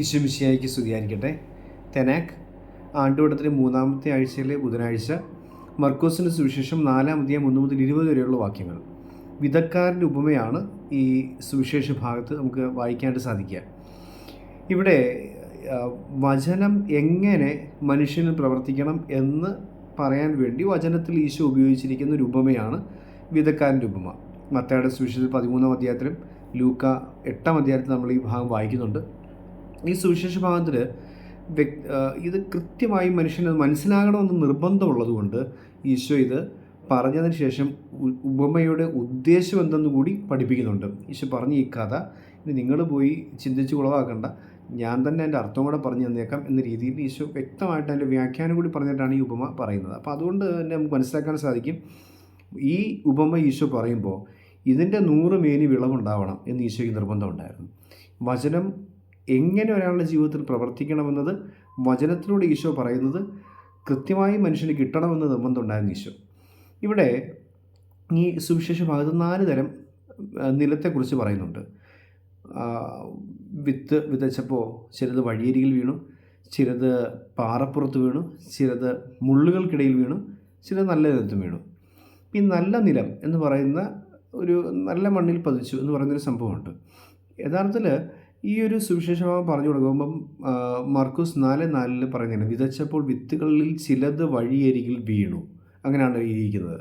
ഈശ്വമിശിയായിക്ക് സ്തുതിയായിരിക്കട്ടെ. തെനാക്ക് ആണ്ടുവട്ടത്തിലെ മൂന്നാമത്തെ ആഴ്ചയിലെ ബുധനാഴ്ച മർക്കോസിന്റെ സുവിശേഷം നാലാം അധ്യായം ഒന്ന് മുതൽ ഇരുപത് വരെയുള്ള വാക്യങ്ങൾ. വിധക്കാരന്റെ ഉപമയാണ് ഈ സുവിശേഷ ഭാഗത്ത് നമുക്ക് വായിക്കാനായിട്ട് സാധിക്കുക. ഇവിടെ വചനം എങ്ങനെ മനുഷ്യന് പ്രവർത്തിക്കണം എന്ന് പറയാൻ വേണ്ടി വചനത്തിൽ ഈശോ ഉപയോഗിച്ചിരിക്കുന്ന ഒരു ഉപമയാണ് വിധക്കാരന്റെ ഉപമ. മത്തയുടെ സുവിശേഷത്തിൽ പതിമൂന്നാം അധ്യായത്തിലും ലൂക്ക എട്ടാം അധ്യായത്തിൽ നമ്മൾ ഈ ഭാഗം വായിക്കുന്നുണ്ട്. ഈ സുവിശേഷ ഭാഗത്തിൽ ഇത് കൃത്യമായി മനുഷ്യന് മനസ്സിലാകണമെന്ന് നിർബന്ധമുള്ളതുകൊണ്ട് ഈശോ ഇത് പറഞ്ഞതിന് ശേഷം ഉപമയുടെ ഉദ്ദേശം എന്തെന്ന് കൂടി പഠിപ്പിക്കുന്നുണ്ട്. ഈശോ പറഞ്ഞ ഈ കഥ ഇത് നിങ്ങൾ പോയി ചിന്തിച്ച് കുളവാക്കണ്ട. ഞാൻ തന്നെ എന്റെ അർത്ഥം കൂടെ പറഞ്ഞു തന്നേക്കാം എന്ന രീതിയിൽ ഈശോ വ്യക്തമായിട്ട് അതിന്റെ വ്യാഖ്യാനം കൂടി പറഞ്ഞിട്ടാണ് ഈ ഉപമ പറയുന്നത്. അപ്പോൾ അതുകൊണ്ട് തന്നെ നമുക്ക് മനസ്സിലാക്കാൻ സാധിക്കും ഈ ഉപമ ഈശോ പറയുമ്പോൾ ഇതിന്റെ നൂറ് മേനി വിളവുണ്ടാവണം എന്ന് ഈശോയ്ക്ക് നിർബന്ധമുണ്ടായിരുന്നു. വചനം എങ്ങനെ ഒരാളുടെ ജീവിതത്തിൽ പ്രവർത്തിക്കണമെന്നത് വചനത്തിലൂടെ ഈശോ പറയുന്നത് കൃത്യമായി മനുഷ്യന് കിട്ടണമെന്ന് നിർബന്ധമുണ്ടായിരുന്നു ഈശോ. ഇവിടെ ഈ സുവിശേഷം ഭാഗത്ത് നാല് തരം നിലത്തെക്കുറിച്ച് പറയുന്നുണ്ട്. വിത്ത് വിതച്ചപ്പോൾ ചിലത് വഴിയരികിൽ വീണു ചിലത് പാറപ്പുറത്ത് വീണു ചിലത് മുള്ളുകൾക്കിടയിൽ വീണു ചിലത് നല്ല നിലത്തും വീണു. ഈ നല്ല നിലം എന്ന് പറയുന്ന ഒരു നല്ല മണ്ണിൽ പതിച്ചു എന്ന് പറയുന്നൊരു സംഭവമുണ്ട്. യഥാർത്ഥത്തിൽ ഈ ഒരു സുവിശേഷഭാവം പറഞ്ഞു ആ, മർക്കൂസ് നാല് നാലിൽ പറയുന്നതാണ് വിതച്ചപ്പോൾ വിത്തുകളിൽ ചിലത് വഴിയരികിൽ വീണു. അങ്ങനെയാണ് എഴുതിയിരിക്കുന്നത്.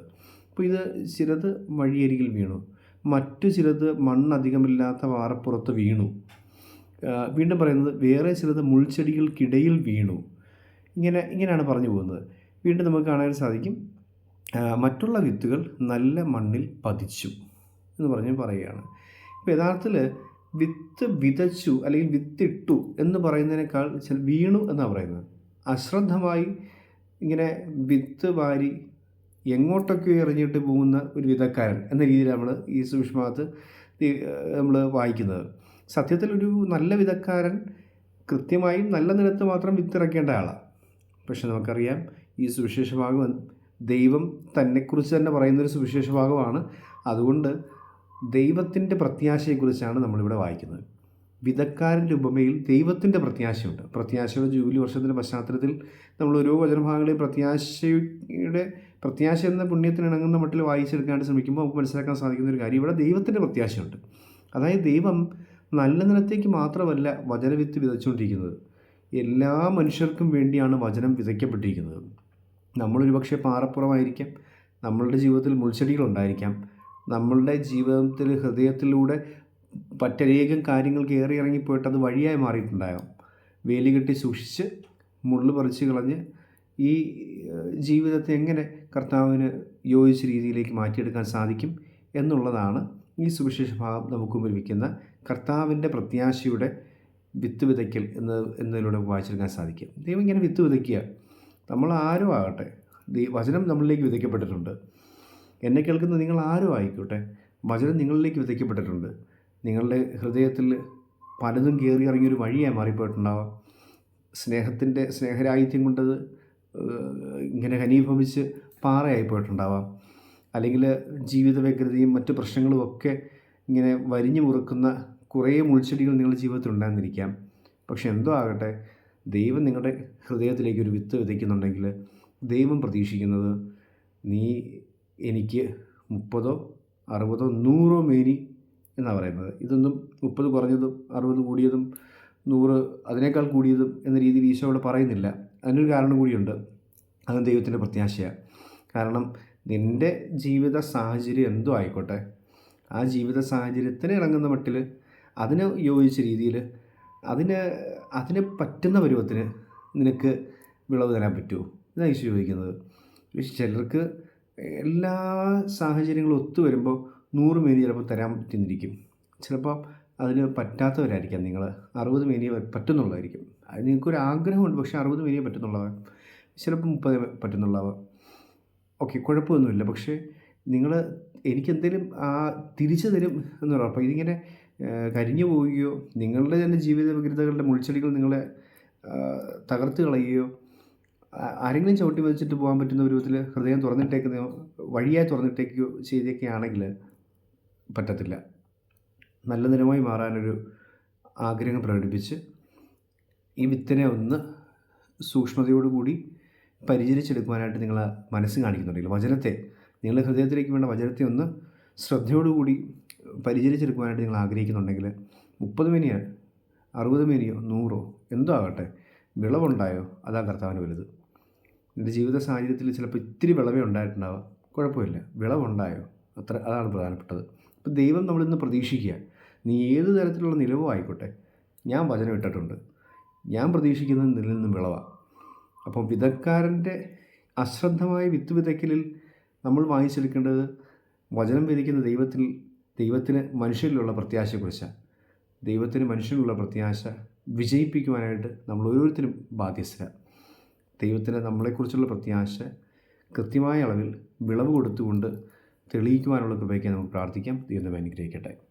അപ്പോൾ ഇത് ചിലത് വഴിയരികിൽ വീണു. മറ്റു ചിലത് മണ്ണധികമില്ലാത്ത വാറപ്പുറത്ത് വീണു. വീണ്ടും പറയുന്നത് വേറെ ചിലത് മുൾച്ചെടികൾക്കിടയിൽ വീണു. ഇങ്ങനെ ഇങ്ങനെയാണ് പറഞ്ഞു പോകുന്നത്. വീണ്ടും നമുക്ക് കാണാൻ സാധിക്കും മറ്റുള്ള വിത്തുകൾ നല്ല മണ്ണിൽ പതിച്ചു എന്ന് പറഞ്ഞ് പറയുകയാണ്. ഇപ്പോൾ യഥാർത്ഥത്തിൽ വിത്ത് വിതച്ചു അല്ലെങ്കിൽ വിത്തിട്ടു എന്ന് പറയുന്നതിനേക്കാൾ ചില വീണു എന്നാണ് പറയുന്നത്. അശ്രദ്ധമായി ഇങ്ങനെ വിത്ത് വാരി എങ്ങോട്ടൊക്കെ എറിഞ്ഞിട്ട് പോകുന്ന ഒരു വിധക്കാരൻ എന്ന രീതിയിലാണ് നമ്മൾ ഈ സുഷ്മാത്ത് നമ്മൾ വായിക്കുന്നത്. സത്യത്തിൽ ഒരു നല്ല വിധക്കാരൻ കൃത്യമായും നല്ല നിലത്ത് മാത്രം വിത്തിറക്കേണ്ട ആളാണ് പക്ഷെ നമുക്കറിയാം ഈ സുവിശേഷ ഭാഗം ദൈവം തന്നെക്കുറിച്ച് തന്നെ പറയുന്നൊരു സുവിശേഷ ഭാഗമാണ് അതുകൊണ്ട് ദൈവത്തിന്റെ പ്രത്യാശയെക്കുറിച്ചാണ് നമ്മളിവിടെ വായിക്കുന്നത്. വിധക്കാരന്റെ ഉപമയിൽ ദൈവത്തിന്റെ പ്രത്യാശയുണ്ട്. പ്രത്യാശയുടെ ജൂബിലി വർഷത്തിന്റെ പശ്ചാത്തലത്തിൽ നമ്മൾ ഓരോ വചനഭാഗങ്ങളെയും പ്രത്യാശയുടെ പ്രത്യാശ എന്ന പുണ്യത്തിന് ഇണങ്ങുന്ന മട്ടിൽ വായിച്ചെടുക്കാനായിട്ട് ശ്രമിക്കുമ്പോൾ നമുക്ക് മനസ്സിലാക്കാൻ സാധിക്കുന്ന ഒരു കാര്യം ഇവിടെ ദൈവത്തിന്റെ പ്രത്യാശയുണ്ട്. അതായത് ദൈവം നല്ല നിലത്തേക്ക് മാത്രമല്ല വചനവിത്ത് വിതച്ചുകൊണ്ടിരിക്കുന്നത്. എല്ലാ മനുഷ്യർക്കും വേണ്ടിയാണ് വചനം വിതയ്ക്കപ്പെട്ടിരിക്കുന്നത്. നമ്മളൊരു പക്ഷേ പാറപ്പുറമായിരിക്കാം. നമ്മളുടെ ജീവിതത്തിൽ മുൾച്ചെടികളുണ്ടായിരിക്കാം. നമ്മളുടെ ജീവിതത്തിൽ ഹൃദയത്തിലൂടെ പറ്റനേകം കാര്യങ്ങൾ കയറി ഇറങ്ങിപ്പോയിട്ട് അത് വഴിയായി മാറിയിട്ടുണ്ടാകാം വേലി കെട്ടി സൂക്ഷിച്ച് മുള്ളു പറിച്ച് കളഞ്ഞ് ഈ ജീവിതത്തെ എങ്ങനെ കർത്താവിന് യോജിച്ച രീതിയിലേക്ക് മാറ്റിയെടുക്കാൻ സാധിക്കും എന്നുള്ളതാണ് ഈ സുവിശേഷ ഭാഗം നമുക്ക് മുമ്പിൽ വയ്ക്കുന്ന കർത്താവിന്റെ പ്രത്യാശയുടെ വിത്ത് വിതയ്ക്കൽ എന്ന് എന്നതിലൂടെ വായിച്ചെടുക്കാൻ സാധിക്കും. ദൈവം ഇങ്ങനെ വിത്ത് വിതയ്ക്കുക. നമ്മൾ ആരും ആകട്ടെ വചനം നമ്മളിലേക്ക് വിതയ്ക്കപ്പെട്ടിട്ടുണ്ട്. എന്നെ കേൾക്കുന്ന നിങ്ങൾ ആരും ആയിക്കോട്ടെ. വചനം നിങ്ങളിലേക്ക് വിതയ്ക്കപ്പെട്ടിട്ടുണ്ട്. നിങ്ങളുടെ ഹൃദയത്തിൽ പലതും കയറി ഇറങ്ങിയൊരു വഴിയായി മാറിപ്പോയിട്ടുണ്ടാവാം. സ്നേഹത്തിന്റെ സ്നേഹരാഹിത്യം കൊണ്ടത് ഇങ്ങനെ ഘനീഭവിച്ച് പാറയായി പോയിട്ടുണ്ടാവാം. അല്ലെങ്കിൽ ജീവിത വ്യഗ്രതയും മറ്റു പ്രശ്നങ്ങളും ഒക്കെ ഇങ്ങനെ വരിഞ്ഞു മുറുക്കുന്ന കുറേ മുൾച്ചെടികൾ നിങ്ങളുടെ ജീവിതത്തിൽ ഉണ്ടായിരുന്നിരിക്കാം പക്ഷെ എന്തോ ആകട്ടെ ദൈവം നിങ്ങളുടെ ഹൃദയത്തിലേക്ക് ഒരു വിത്ത് വിതയ്ക്കുന്നുണ്ടെങ്കിൽ ദൈവം പ്രതീക്ഷിക്കുന്നത് നീ എനിക്ക് മുപ്പതോ അറുപതോ നൂറോ മേനി എന്നാണ് പറയുന്നത്. ഇതൊന്നും മുപ്പത് കുറഞ്ഞതും അറുപത് കൂടിയതും നൂറ് അതിനേക്കാൾ കൂടിയതും എന്ന രീതിയിൽ ഈശോ അവിടെ പറയുന്നില്ല. അതിനൊരു കാരണം കൂടിയുണ്ട്. അത് ദൈവത്തിന്റെ പ്രത്യാശയാണ്. കാരണം നിന്റെ ജീവിത സാഹചര്യം എന്തോ ആയിക്കോട്ടെ. ആ ജീവിത സാഹചര്യത്തിന് ഇണങ്ങുന്ന മട്ടിൽ അതിന് യോജിച്ച രീതിയിൽ അതിന് അതിന് പറ്റുന്ന പരുവത്തിന് നിനക്ക് വിളവ് തരാൻ പറ്റുമോ? ഇതാണ് ഈശോ ചോദിക്കുന്നത്. ചിലർക്ക് എല്ലാ സാഹചര്യങ്ങളും ഒത്തു വരുമ്പോൾ നൂറ് മേനി ചിലപ്പോൾ തരാൻ പറ്റുന്നിരിക്കും ചിലപ്പോൾ അതിന് പറ്റാത്തവരായിരിക്കാം നിങ്ങൾ. അറുപത് മേനിയെ പറ്റുന്നുള്ളതായിരിക്കും. അത് നിങ്ങൾക്കൊരു ആഗ്രഹമുണ്ട് പക്ഷേ അറുപത് മേനിയെ പറ്റുന്നുള്ളതാണ്. ചിലപ്പോൾ മുപ്പത് പറ്റുന്നുള്ളതാവാം. ഓക്കെ കുഴപ്പമൊന്നുമില്ല. പക്ഷേ നിങ്ങൾ എനിക്കെന്തെങ്കിലും ആ തിരിച്ചു തരും എന്ന് പറയാം അപ്പോൾ ഇതിങ്ങനെ കരിഞ്ഞു പോവുകയോ നിങ്ങളുടെ തന്നെ ജീവിത വികൃതകളുടെ മുൾച്ചെടികൾ നിങ്ങളെ തകർത്ത് കളയുകയോ ആരെങ്കിലും ചവിട്ടി വെച്ചിട്ട് പോകാൻ പറ്റുന്ന രൂപത്തിൽ ഹൃദയം തുറന്നിട്ടേക്കുന്നോ വഴിയായി തുറന്നിട്ടേക്കോ ചെയ്തൊക്കെയാണെങ്കിൽ പറ്റത്തില്ല. നല്ല നിലമായി മാറാനൊരു ആഗ്രഹം പ്രകടിപ്പിച്ച് ഈ വിത്തിനെ ഒന്ന് സൂക്ഷ്മതയോടുകൂടി പരിചരിച്ചെടുക്കുവാനായിട്ട് നിങ്ങൾ മനസ്സ് കാണിക്കുന്നുണ്ടെങ്കിൽ വചനത്തെ നിങ്ങളുടെ ഹൃദയത്തിലേക്ക് വേണ്ട വചനത്തെ ഒന്ന് ശ്രദ്ധയോടുകൂടി പരിചരിച്ചെടുക്കുവാനായിട്ട് നിങ്ങൾ ആഗ്രഹിക്കുന്നുണ്ടെങ്കിൽ മുപ്പത് മിനിയോ അറുപത് മിനിയോ നൂറോ എന്തോ ആകട്ടെ വിളവുണ്ടായോ അതാ കർത്താവിന് വലുത്. നിന്റെ ജീവിത സാഹചര്യത്തിൽ ചിലപ്പോൾ ഇത്തിരി വിളവേ ഉണ്ടായിട്ടുണ്ടാവാം കുഴപ്പമില്ല. വിളവുണ്ടായോ? അത്ര അതാണ് പ്രധാനപ്പെട്ടത്. അപ്പോൾ ദൈവം നമ്മളിന്ന് പ്രതീക്ഷിക്കുക. നീ ഏത് തരത്തിലുള്ള നിലവും ആയിക്കോട്ടെ. ഞാൻ വചനം ഇട്ടിട്ടുണ്ട്. ഞാൻ പ്രതീക്ഷിക്കുന്നത് നിലയിൽ നിന്നും വിളവാണ് അപ്പം വിതക്കാരന്റെ അശ്രദ്ധമായ വിത്ത് വിതയ്ക്കലിൽ നമ്മൾ വാങ്ങിച്ചെടുക്കേണ്ടത് വചനം വിധിക്കുന്ന ദൈവത്തിൽ ദൈവത്തിന് മനുഷ്യരിലുള്ള പ്രത്യാശയെക്കുറിച്ചാണ് ദൈവത്തിന് മനുഷ്യരിലുള്ള പ്രത്യാശ വിജയിപ്പിക്കുവാനായിട്ട് നമ്മൾ ഓരോരുത്തരും ബാധ്യസ്ഥരാണ് ദൈവത്തിന് നമ്മളെക്കുറിച്ചുള്ള പ്രത്യാശ കൃത്യമായ അളവിൽ വിളവ് കൊടുത്തുകൊണ്ട് തെളിയിക്കുവാനുള്ള കൃപയ്ക്ക് നമുക്ക് പ്രാർത്ഥിക്കാം. ദൈവം അനുഗ്രഹിക്കട്ടെ.